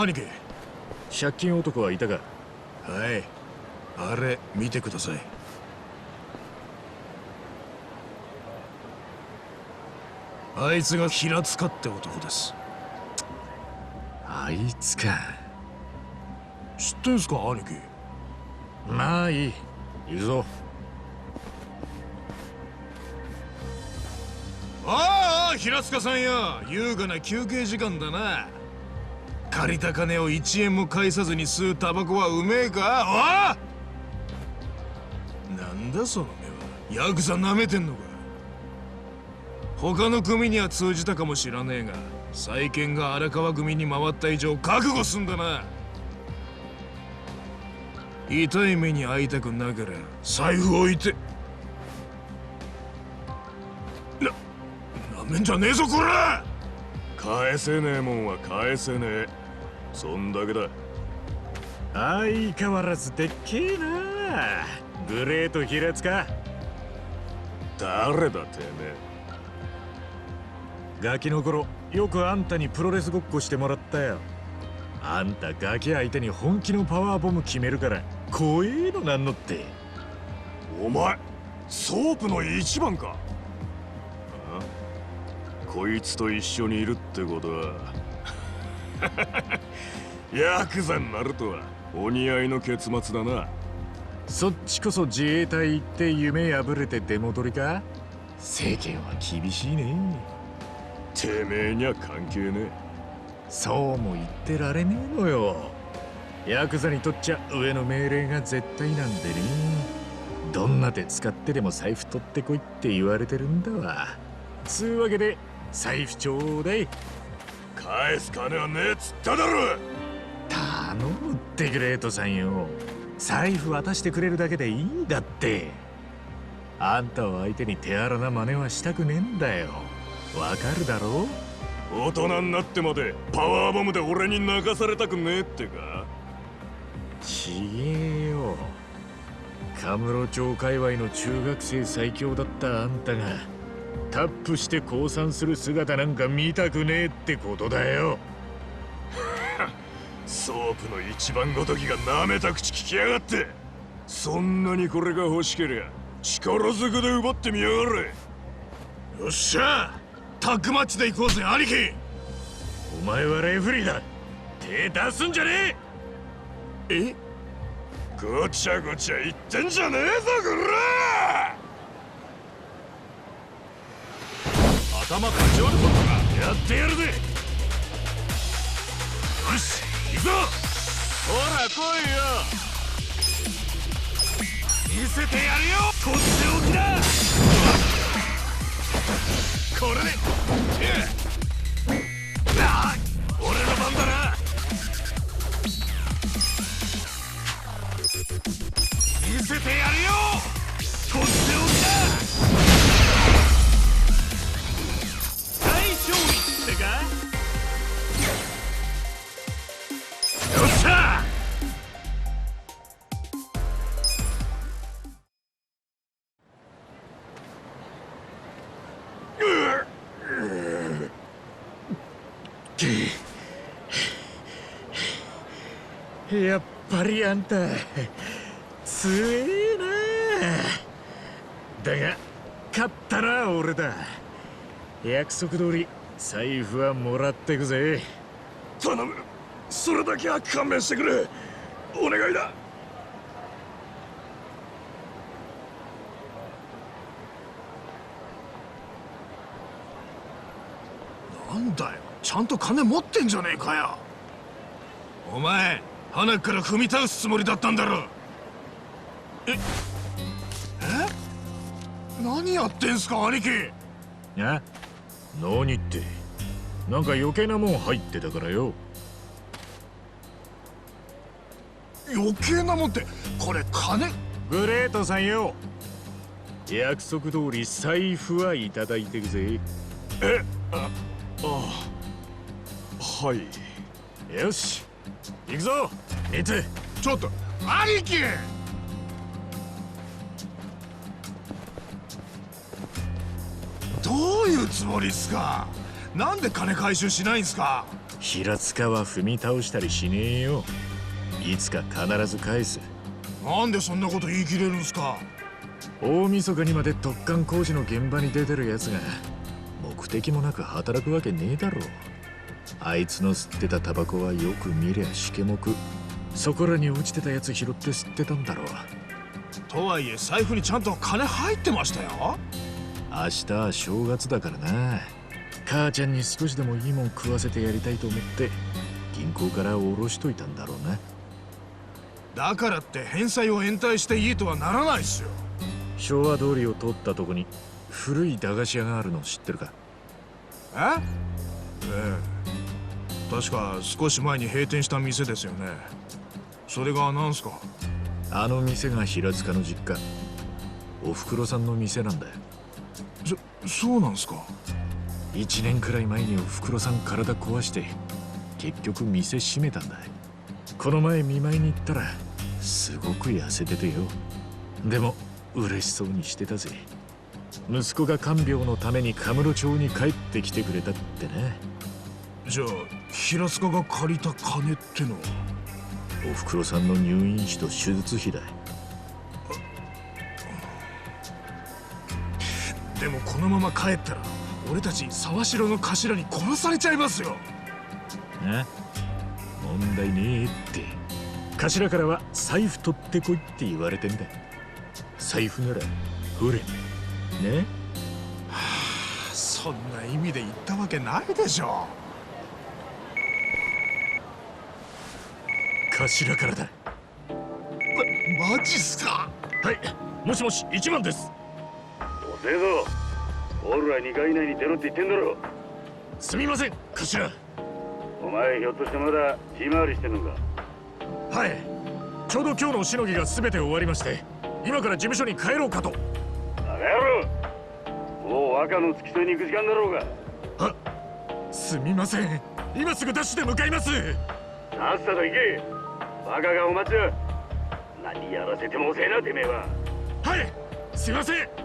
兄貴借金男はいたか？はい。あれ見てください。あいつが平塚って男です。あいつか。知ってんすか兄貴？まあいい。行くぞ。ああ平塚さんや優雅な休憩時間だな借りた金を1円も返さずに吸うタバコはうめえか？なんだその目は。ヤクザ舐めてんのか？他の組には通じたかもしらねえが債権が荒川組に回った以上覚悟すんだな。痛い目に遭いたくなけりゃ財布置いて。ななめんじゃねえぞこら！返せねえもんは返せねえ。そんだけだ。相変わらずでっけえな。グレート平塚誰だてめガキの頃よくあんたにプロレスごっこしてもらったよ。あんたガキ相手に本気のパワーボム決めるから怖えのなんのって。お前ソープの一番か。こいつと一緒にいるってことはヤクザになるとはお似合いの結末だな。そっちこそ自衛隊行って夢破れて出戻りか？世間は厳しいね。てめえには関係ねそうも言ってられねえのよ。ヤクザにとっちゃ上の命令が絶対なんでね。どんな手使ってでも財布取ってこいって言われてるんだわ。つうわけで財布ちょうだい。え返す金はねえっつっただろ頼むってグレートさんよ。財布渡してくれるだけでいいんだって。あんたを相手に手荒な真似はしたくねえんだよ。わかるだろ大人になってまでパワーボムで俺に泣かされたくねえってか。ちげえよ。カムロ町界隈の中学生最強だったあんたがタップして降参する姿なんか見たくねえってことだよ。ソープの一番ごときが舐めた口聞きやがって。そんなにこれが欲しけりゃ力ずくで奪ってみやがれ。よっしゃタッグマッチで行こうぜ兄貴。お前はレフリーだ。手出すんじゃねえ。ごちゃごちゃ言ってんじゃねえぞこら頭かち割ることがやってやるぜ。よし行くぞ。ほら来いよ。見せてやるよ。とっておきだこれで。ああ俺の番だな。見せてやるよ。とってか？よっしゃ！やっぱりあんた強えな。だが勝ったな俺だ。約束通り財布はもらってくぜ。頼む。それだけは勘弁してくれ。お願いだ。なんだよ。ちゃんと金持ってんじゃねえかよ。お前鼻から踏み倒すつもりだったんだろ。ええ？何やってんすか兄貴。あ何って？なんか余計なもん入ってたからよ。余計なもんってこれ金？グレートさんよ。約束通り財布はいただいてくぜ。えああはい。よし。行くぞ。見て。ちょっと兄貴どういうつもりっすか？なんで金回収しないんすか？平塚は踏み倒したりしねえよ。いつか必ず返す。なんでそんなこと言い切れるんすか？大晦日にまで突貫工事の現場に出てるやつが目的もなく働くわけねえだろあいつの吸ってたタバコはよく見りゃしけもく。そこらに落ちてたやつ拾って吸ってたんだろう。とはいえ財布にちゃんと金入ってましたよ明日は正月だからな。母ちゃんに少しでもいいもん食わせてやりたいと思って銀行から下ろしといたんだろうな。だからって返済を延滞していいとはならないっすよ。昭和通りを通ったとこに古い駄菓子屋があるの知ってるか？え？ええ。確か少し前に閉店した店ですよね。それが何すか？あの店が平塚の実家。おふくろさんの店なんだよそそうなんすか？1年くらい前におふくろさん体壊して結局店閉めたんだこの前見舞いに行ったらすごく痩せててよ。でも嬉しそうにしてたぜ。息子が看病のためにカムロ町に帰ってきてくれたってなじゃあ平塚が借りた金ってのは？おふくろさんの入院費と手術費だでもこのまま帰ったら俺たち沢城の頭に殺されちゃいますよ。な問題ねえって。頭からは財布取ってこいって言われてんだ財布ならほれね。そんな意味で言ったわけないでしょ。頭からだ。まマジっすか？はい。もしもし一番です遅えぞ。オールは2回以内に出ろって言ってんだろ。すみません頭。お前ひょっとしてまだ血回りしてんのか？はい。ちょうど今日のしのぎが全て終わりまして今から事務所に帰ろうかと。バカ野郎。もう若の付き添いに行く時間だろうが。すみません。今すぐダッシュで向かいます。さっさと行け。バカがお待ち。だ何やらせても遅えなてめえは。はい。すいません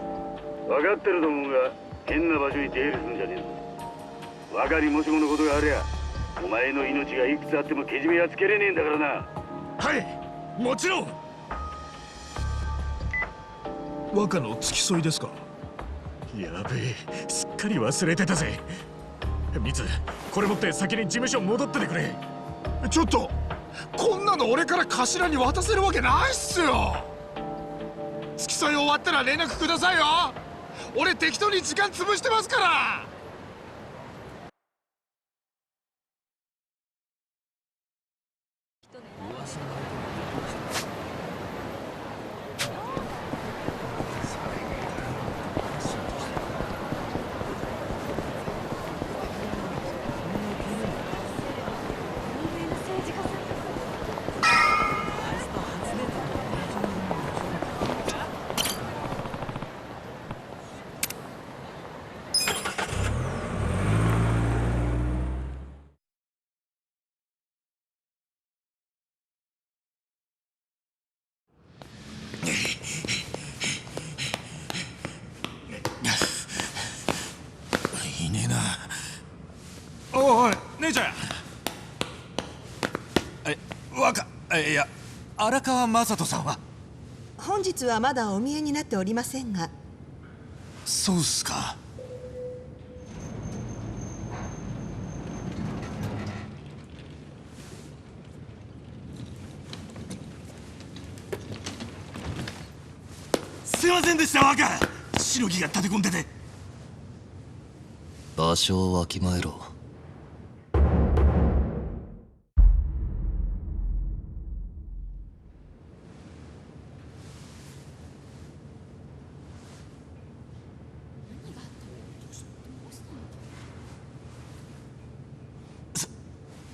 分かってると思うが変な場所に出入りするんじゃねえぞ。若にもしものことがありゃお前の命がいくつあってもけじめはつけれねえんだからな。はいもちろん。若の付き添いですか？やべえすっかり忘れてたぜ。ミツこれ持って先に事務所戻っててくれ。ちょっとこんなの俺から頭に渡せるわけないっすよ。付き添い終わったら連絡くださいよ俺適当に時間潰してますからいねえなおいおい姉ちゃんえ若えいや荒川雅人さんは？本日はまだお見えになっておりませんが。そうっすか。すいませんでした若しのぎが立て込んでて。場所をわきまえろ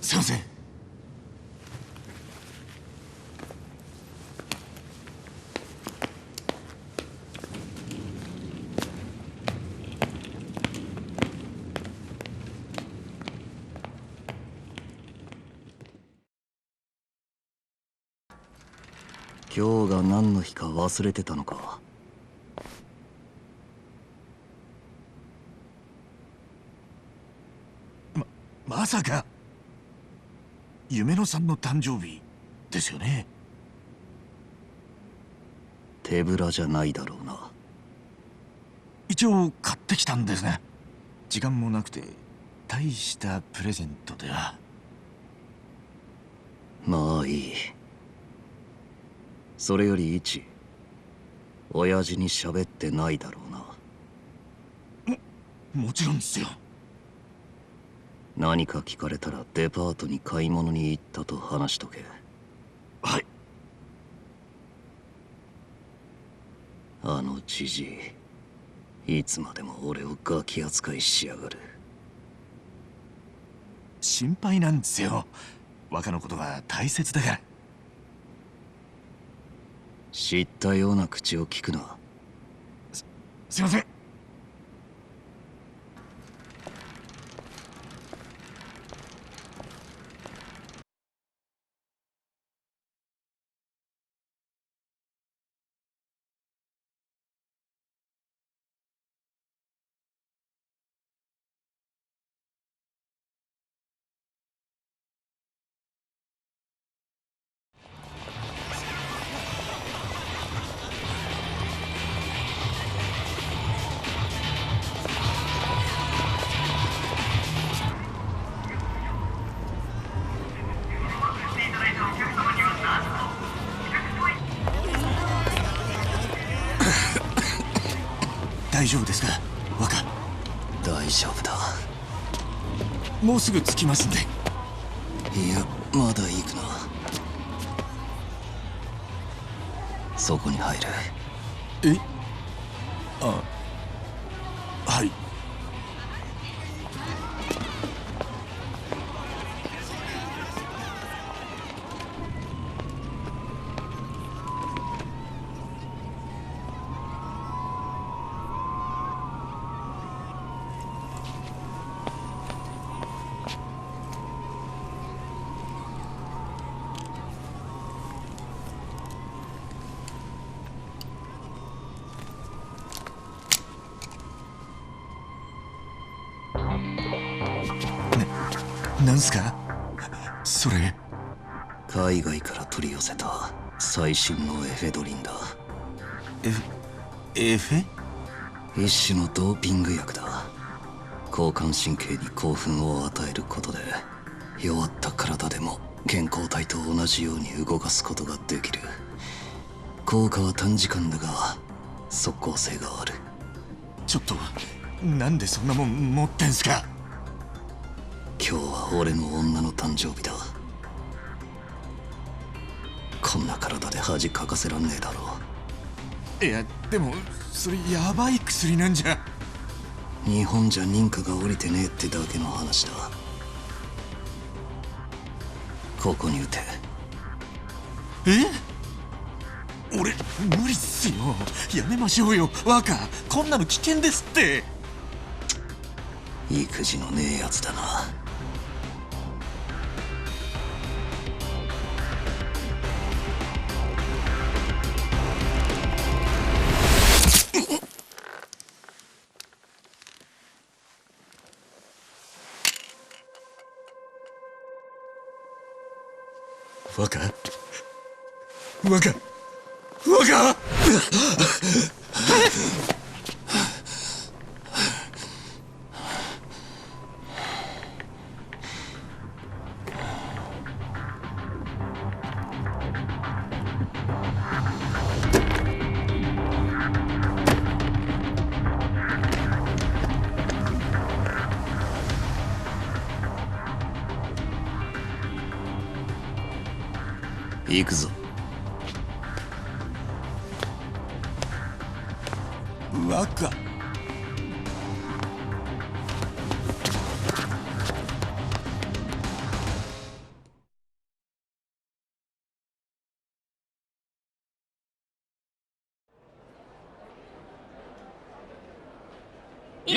すいません今日が何の日か忘れてたのか。まさか。夢野さんの誕生日ですよね？手ぶらじゃないだろうな。一応買ってきたんですが時間もなくて大したプレゼントでは。まあいいそれより一親父に喋ってないだろうな。もちろんですよ。何か聞かれたらデパートに買い物に行ったと話しとけ。はい。あのじじいいつまでも俺をガキ扱いしやがる。心配なんですよ。若のことが大切だから知ったような口を聞くなすすいません。すぐ着きますんで。いやまだ行くな。そこに入るえ？あ最新のエフェドリンだ。エフェ？一種のドーピング薬だ。交感神経に興奮を与えることで弱った体でも健康体と同じように動かすことができる。効果は短時間だが即効性がある。ちょっとなんでそんなもん持ってんすか？今日は俺の女の誕生日だこんな体で恥かかせらんねえだろ。いやでもそれヤバい薬なんじゃ。日本じゃ認可が下りてねえってだけの話だ。ここに打て。え？俺無理っすよ。やめましょうよ。若こんなの危険ですって。育児のねえやつだな若若若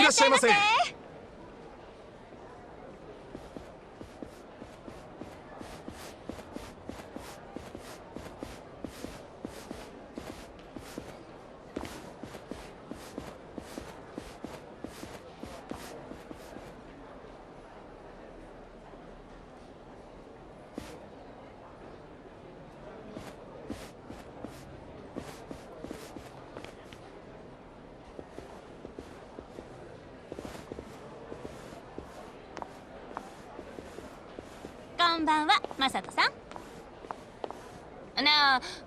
らっしゃいませ。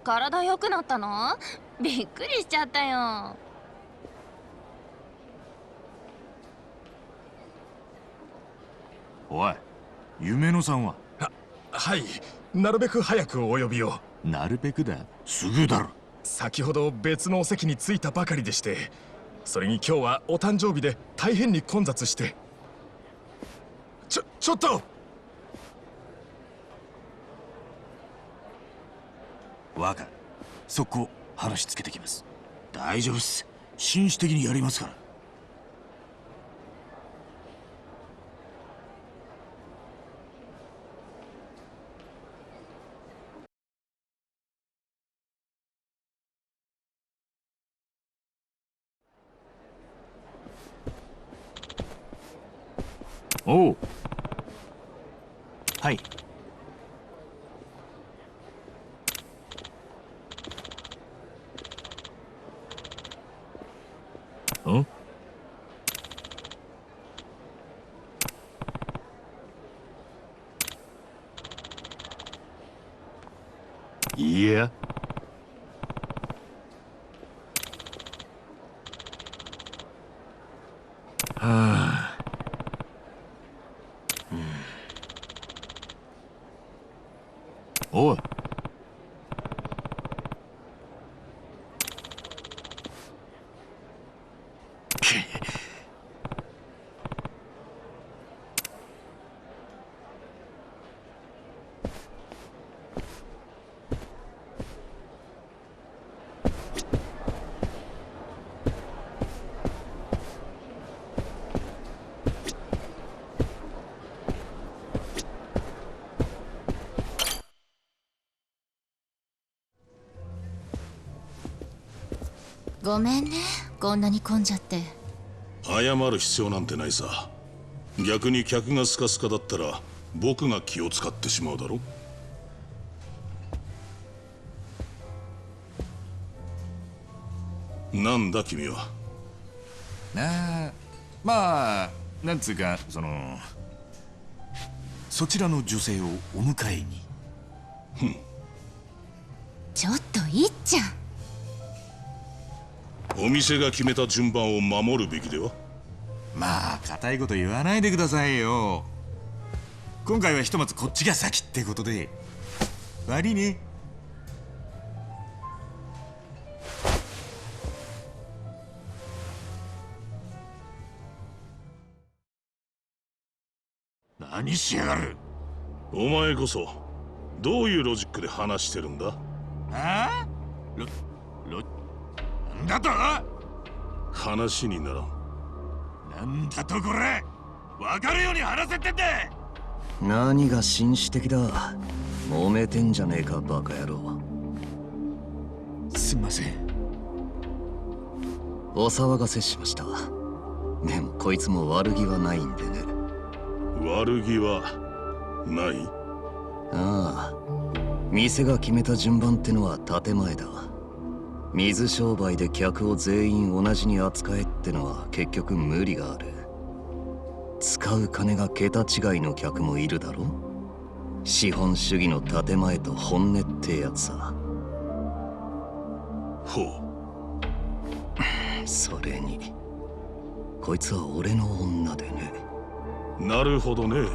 体良くなったの？びっくりしちゃったよ。おい夢野さんは？はいなるべく早くお呼びを。なるべくだすぐだろ。先ほど別のお席に着いたばかりでしてそれに今日はお誕生日で大変に混雑して。ちょちょっと若速攻話しつけてきます。大丈夫っす。紳士的にやりますから。おうはいんいやはあおいごめんね。こんなに混んじゃって。謝る必要なんてないさ。逆に客がスカスカだったら僕が気を使ってしまうだろ。なんだ君は？なあまあなんつうかそのそちらの女性をお迎えに。ちょっといっちゃんお店が決めた順番を守るべきでは？まあ固いこと言わないでくださいよ。今回はひとまずこっちが先ってことで。悪いね。何しやがる？お前こそどういうロジックで話してるんだ？ああ？ロロなんだと？話にならん。なんだとこれ？分かるように話せってんだ！何が紳士的だ？揉めてんじゃねえかバカ野郎。すんません。お騒がせしました。でもこいつも悪気はないんでね。悪気はない？ああ。店が決めた順番ってのは建前だ水商売で客を全員同じに扱えってのは結局無理がある。使う金が桁違いの客もいるだろ？資本主義の建前と本音ってやつさ。ほそれにこいつは俺の女でね。うなるほどね。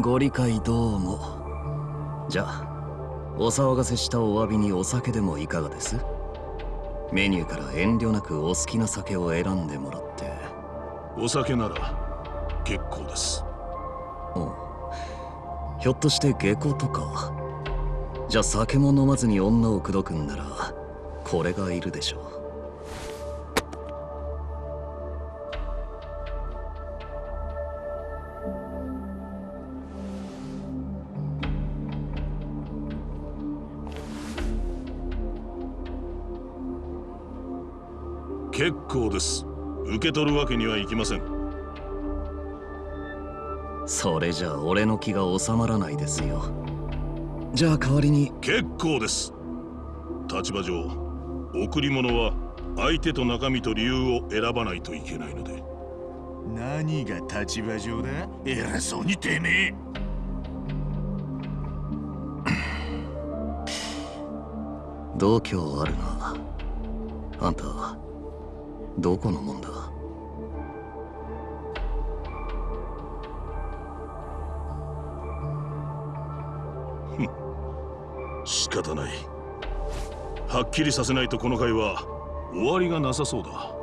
ご理解どうも。じゃあお騒がせしたお詫びにお酒でもいかがです？メニューから遠慮なくお好きな酒を選んでもらって。お酒なら結構です。おう。ひょっとして下戸とか？じゃあ酒も飲まずに女を口説くんならこれがいるでしょ結構です。受け取るわけにはいきません。それじゃ俺の気が収まらないですよ。じゃあ代わりに。結構です。立場上贈り物は相手と中身と理由を選ばないといけないので。何が立場上だ？偉そうにてめえ。度胸あるな。あんたどこのもんだ？仕方ない。はっきりさせないとこの会は終わりがなさそうだ。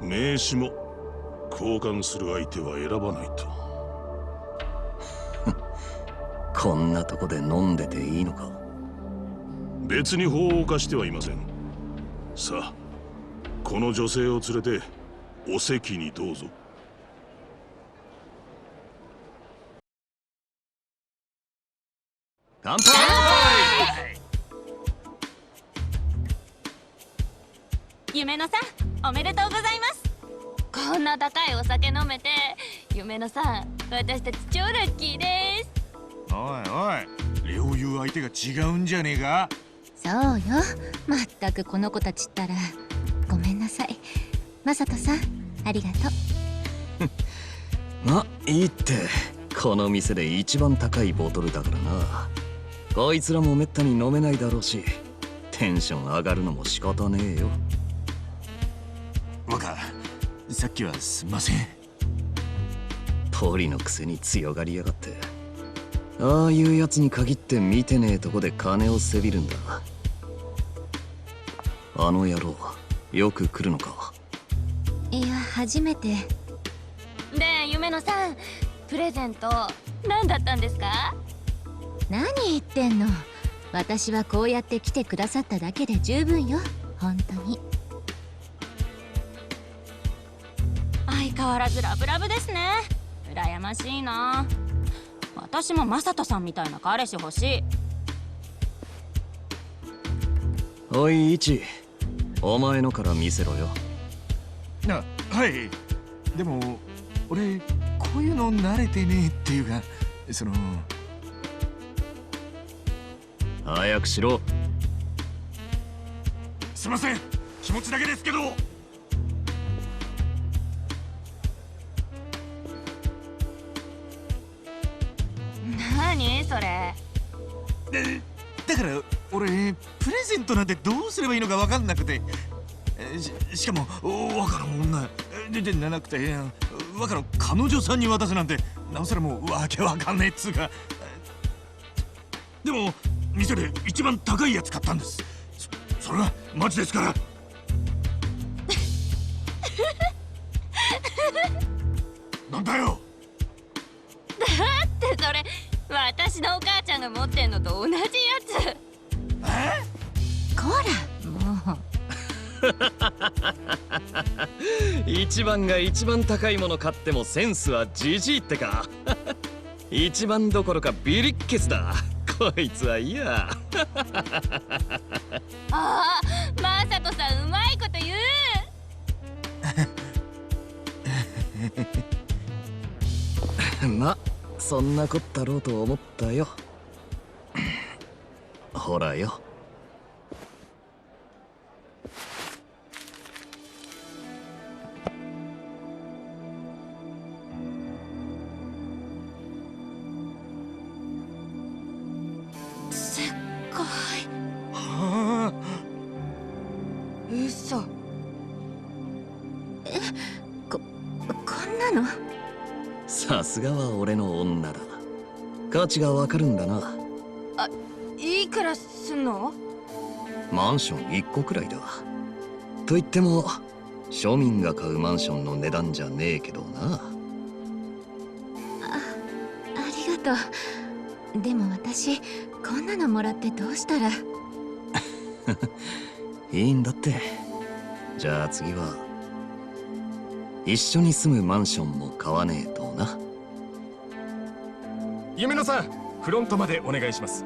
名刺も交換する相手は選ばないと。こんなとこで飲んでていいのか？別に法を犯してはいません。さあこの女性を連れてお席にどうぞ。乾杯！夢野さんおめでとうございます。こんな高いお酒飲めて夢野さん私たち超ラッキーですおいおい。両言う相手が違うんじゃねえか？そうよ。まったくこの子たちったらごめんなさい。マサトさんありがとう。まいいって。この店で一番高いボトルだからな。こいつらもめったに飲めないだろうしテンション上がるのも仕方ねえよ。若さっきはすんません。ポリのくせに強がりやがってああいうやつに限って見てねえとこで金をせびるんだ。あの野郎よく来るのか。いや初めて。で夢野さん。プレゼント何だったんですか？何言ってんの？私はこうやって来てくださっただけで十分よ。本当に。相変わらずラブラブですね。羨ましいな私もマサトさんみたいな彼氏欲しい。おいイチお前のから見せろよ。あはい。でも俺こういうの慣れてねえっていうかその早くしろ。すいません。気持ちだけですけど何？それ。だから俺プレゼントなんてどうすればいいのか分かんなくて。えししかも若の女ででなくて若の彼女さんに渡すなんて。なおさらもうわけわかんねえっつうか。でも店で一番高いやつ買ったんです。そそれはマジですから。なんだよ。ってそれ私のお母ちゃんが持ってんのと同じやつ。こらもう。一番が一番高いもの買ってもセンスはじじいってか。一番どころかビリッケスだ。こいつはいいやああマサトさんうまいこと言う。まそんなこったろうと思ったよ。ほらよ。価値がわかるんだな。いくらすんの？マンション1個くらいだ。と言っても庶民が買うマンションの値段じゃねえけどな。ありがとう。でも私こんなのもらってどうしたら？いいんだって。じゃあ次は一緒に住むマンションも買わねえとな夢野さんフロントまでお願いします。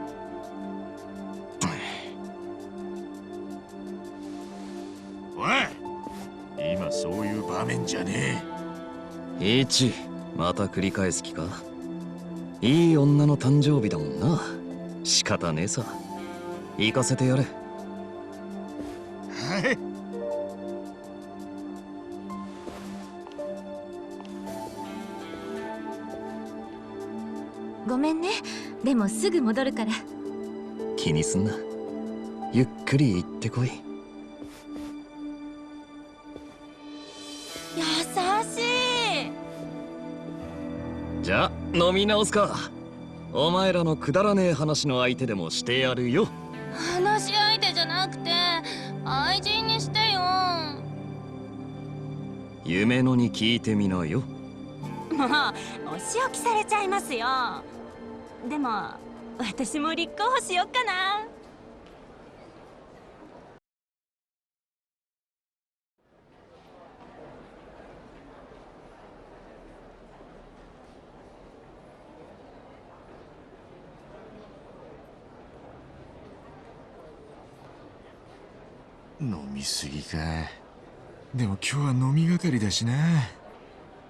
おい今そういう場面じゃね一また繰り返す気か？いい女の誕生日だもんな。仕方ねえさ。行かせてやれすぐ戻るから。気にすんな。ゆっくり行ってこい。優しい。じゃあ飲み直すか。お前らのくだらねえ話の相手でもしてやるよ。話し相手じゃなくて愛人にしてよ。夢のに聞いてみなよ。もうお仕置きされちゃいますよでも私も立候補しよっかな。飲みすぎか。でも今日は飲みがかりだしな。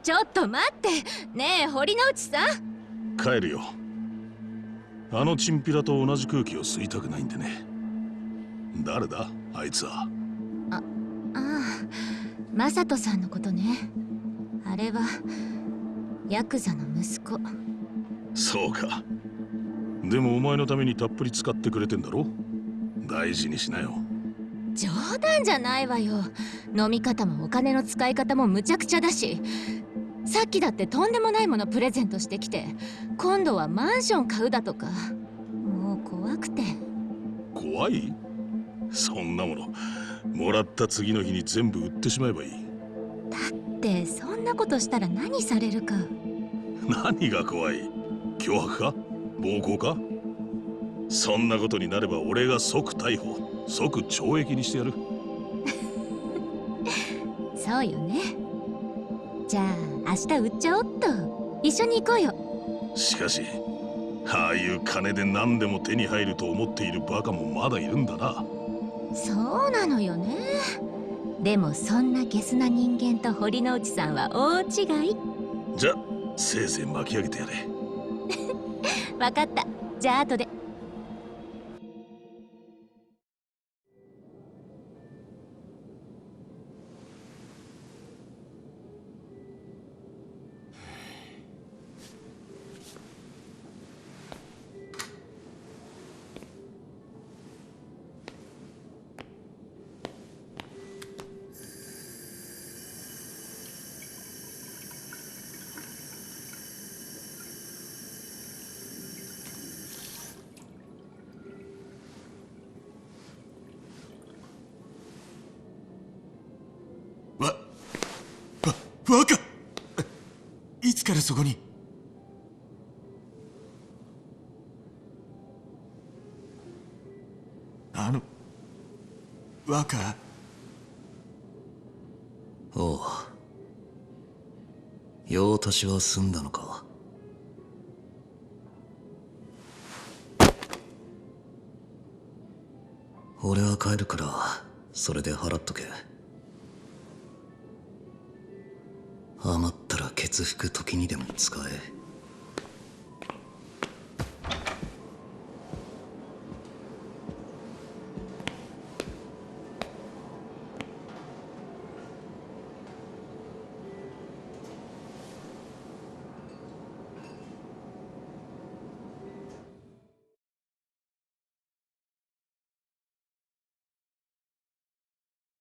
ちょっと待って。ねえ堀之内さん。帰るよあのチンピラと同じ空気を吸いたくないんでね。誰だ？あいつは。ああマサトさんのことね。あれはヤクザの息子。そうか。でもお前のためにたっぷり使ってくれてんだろ？大事にしなよ。冗談じゃないわよ。飲み方もお金の使い方もむちゃくちゃだしさっきだってとんでもないものプレゼントしてきて今度はマンション買うだとか。もう怖くて。怖い？そんなもの。もらった次の日に全部売ってしまえばいい。ってそんなことしたら何されるか。何が怖い？脅迫か？暴行か？そんなことになれば俺が即逮捕即懲役にしてやる。そうよねじゃあ明日売っちゃおっと。一緒に行こうよ。しかしああいう金で何でも手に入ると思っているバカもまだいるんだな。そうなのよね。でもそんなゲスな人間と堀之内さんは大違い。じゃせいぜい巻き上げてやれ。わかった。じゃあ後でつからそこに？あの若おう。用足しは済んだのか。俺は帰るからそれで払っとけ。血服時にでも使え。